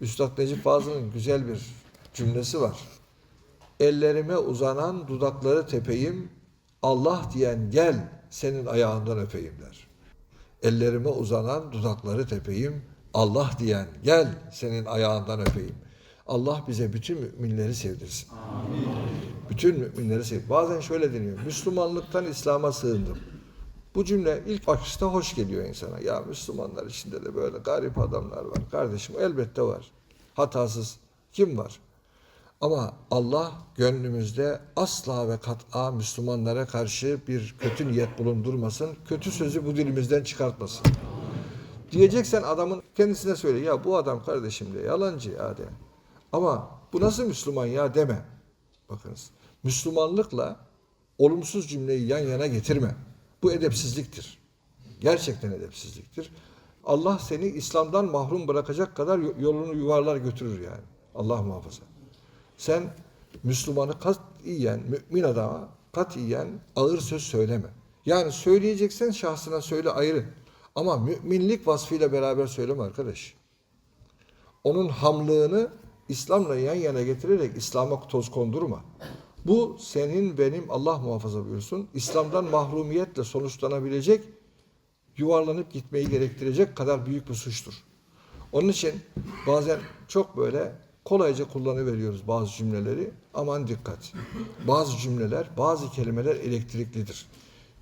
Üstad Necip Fazıl'ın güzel bir cümlesi var. Ellerime uzanan dudakları tepeyim, Allah diyen gel senin ayağından öpeyim der. Ellerime uzanan dudakları tepeyim, Allah diyen gel senin ayağından öpeyim. Allah bize bütün müminleri sevdirsin. Bütün müminleri sev. Bazen şöyle deniyor. Müslümanlıktan İslam'a sığındım. Bu cümle ilk bakışta hoş geliyor insana. Ya Müslümanlar içinde de böyle garip adamlar var. Kardeşim elbette var. Hatasız kim var? Ama Allah gönlümüzde asla ve kat'a Müslümanlara karşı bir kötü niyet bulundurmasın. Kötü sözü bu dilimizden çıkartmasın. Diyeceksen adamın kendisine söyle. Ya bu adam kardeşim de yalancı ya de. Ama bu nasıl Müslüman ya deme. Bakınız. Müslümanlıkla olumsuz cümleyi yan yana getirme. Bu edepsizliktir. Gerçekten edepsizliktir. Allah seni İslam'dan mahrum bırakacak kadar yolunu yuvarlar götürür yani. Allah muhafaza. Sen Müslümanı katiyen, mümin adama katiyen ağır söz söyleme. Yani söyleyeceksen şahsına söyle ayrı. Ama müminlik vasfıyla beraber söyleme arkadaş. Onun hamlığını İslam'la yan yana getirerek İslam'a toz kondurma. Bu senin benim Allah muhafaza buyursun İslam'dan mahrumiyetle sonuçlanabilecek yuvarlanıp gitmeyi gerektirecek kadar büyük bir suçtur. Onun için bazen çok böyle kolayca kullanıveriyoruz bazı cümleleri. Aman dikkat. Bazı cümleler, bazı kelimeler elektriklidir.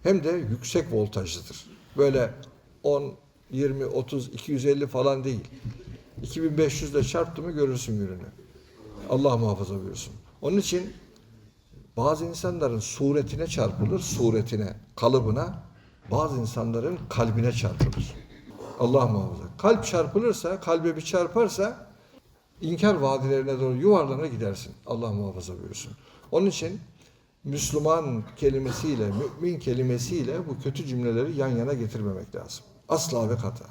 Hem de yüksek voltajlıdır. Böyle 10, 20, 30, 250 falan değil. 2500 ile çarptı mı görürsün yönünü. Allah muhafaza buyursun. Onun için bazı insanların suretine çarpılır, suretine, kalıbına, bazı insanların kalbine çarpılır. Allah muhafaza. Kalp çarpılırsa, kalbe bir çarparsa inkar vadilerine doğru yuvarlana gidersin. Allah muhafaza buyursun. Onun için Müslüman kelimesiyle, mümin kelimesiyle bu kötü cümleleri yan yana getirmemek lazım. Asla ve kata.